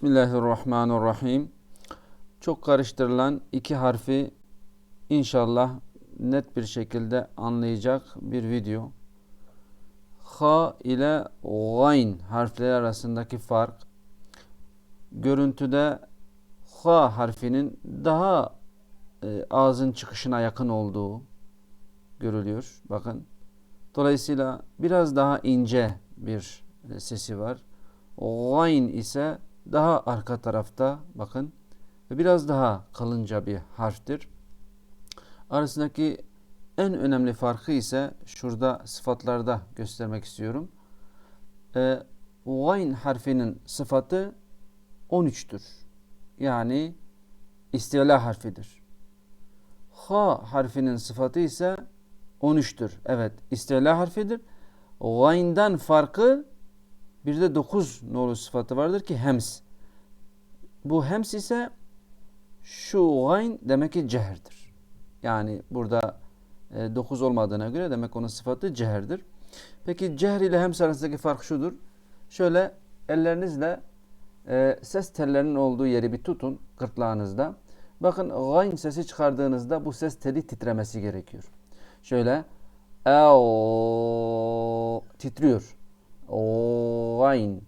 Bismillahirrahmanirrahim. Çok karıştırılan iki harfi inşallah net bir şekilde anlayacak bir video. Ha ile gayn harfleri arasındaki fark görüntüde ha harfinin daha e, ağzın çıkışına yakın olduğu görülüyor. Bakın. Dolayısıyla biraz daha ince bir e, sesi var. Gayn ise daha arka tarafta bakın ve biraz daha kalınca bir harftir. Arasındaki en önemli farkı ise şurada sıfatlarda göstermek istiyorum. E, gayn harfinin sıfatı 13'tür. Yani istila harfidir. Ha harfinin sıfatı ise 13'tür. Evet istila harfidir. Gayn'dan farkı bir de 9 nolu sıfatı vardır ki hems. Bu hems ise şu gayn demek ki ceherdir. Yani burada 9 e, olmadığına göre demek onun sıfatı ceherdir. Peki cehr ile hems arasındaki fark şudur. Şöyle ellerinizle e, ses tellerinin olduğu yeri bir tutun gırtlağınızda. Bakın gayn sesi çıkardığınızda bu ses teli titremesi gerekiyor. Şöyle o titriyor. Gayn.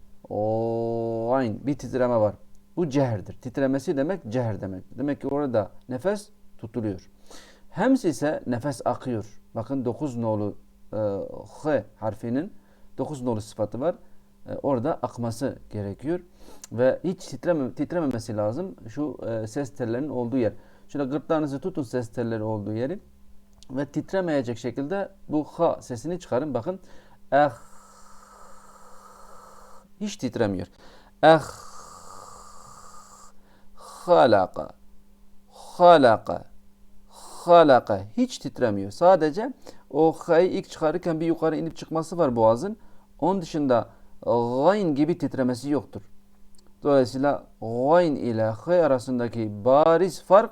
Gayn. Bir titreme var. Bu ceherdir. Titremesi demek ceher demek. Demek ki orada nefes tutuluyor. Hems ise nefes akıyor. Bakın 9 nolu e, H harfinin 9 nolu sıfatı var. E, orada akması gerekiyor. Ve hiç titreme, titrememesi lazım. Şu e, ses tellerinin olduğu yer. Şöyle gırtlağınızı tutun ses telleri olduğu yeri. Ve titremeyecek şekilde bu H sesini çıkarın. Bakın. Eh hiç titremiyor. Eh halaka halaka halaka hiç titremiyor. Sadece o h'yı ilk çıkarırken bir yukarı inip çıkması var boğazın. Onun dışında gayn gibi titremesi yoktur. Dolayısıyla gayn ile h arasındaki bariz fark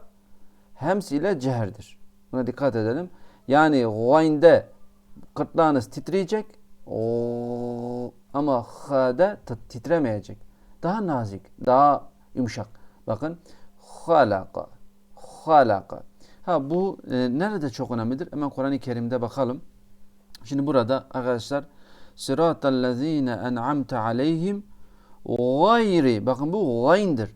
hems ile ceherdir. Buna dikkat edelim. Yani gayn'de gırtlağınız titreyecek. Ama h'de titremeyecek. Daha nazik, daha yumuşak. Bakın halaka, halaka. Ha bu e, nerede çok önemlidir? Hemen Kur'an-ı Kerim'de bakalım. Şimdi burada arkadaşlar sıratallezine en'amte aleyhim gayri bakın bu gayndir.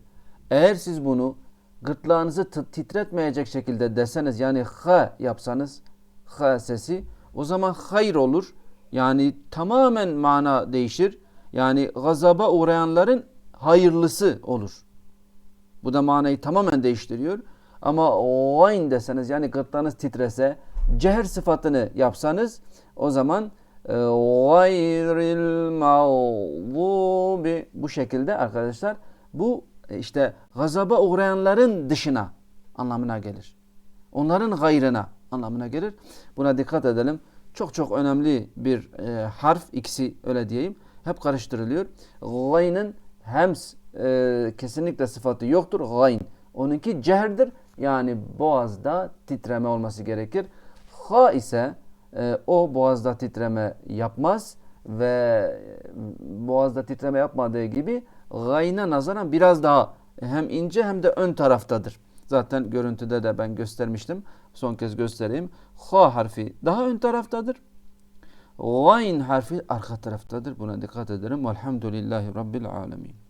Eğer siz bunu gırtlağınızı titretmeyecek şekilde deseniz yani ha yapsanız ha sesi o zaman hayır olur. Yani tamamen mana değişir. Yani gazaba uğrayanların hayırlısı olur. Bu da manayı tamamen değiştiriyor. Ama gayn deseniz yani gırtlağınız titrese ceher sıfatını yapsanız o zaman e, gayril mağdubi bu şekilde arkadaşlar bu e, işte gazaba uğrayanların dışına anlamına gelir. Onların gayrına anlamına gelir. Buna dikkat edelim. Çok çok önemli bir e, harf ikisi öyle diyeyim. Hep karıştırılıyor. Gayn'ın hems e, kesinlikle sıfatı yoktur. Gayn. Onunki ceherdir. Yani boğazda titreme olması gerekir. Ha ise e, o boğazda titreme yapmaz ve boğazda titreme yapmadığı gibi gayna nazaran biraz daha hem ince hem de ön taraftadır. Zaten görüntüde de ben göstermiştim. Son kez göstereyim. Ha harfi daha ön taraftadır. Gayn harfi arka taraftadır. Buna dikkat ederim. Velhamdülillahi Rabbil alemin.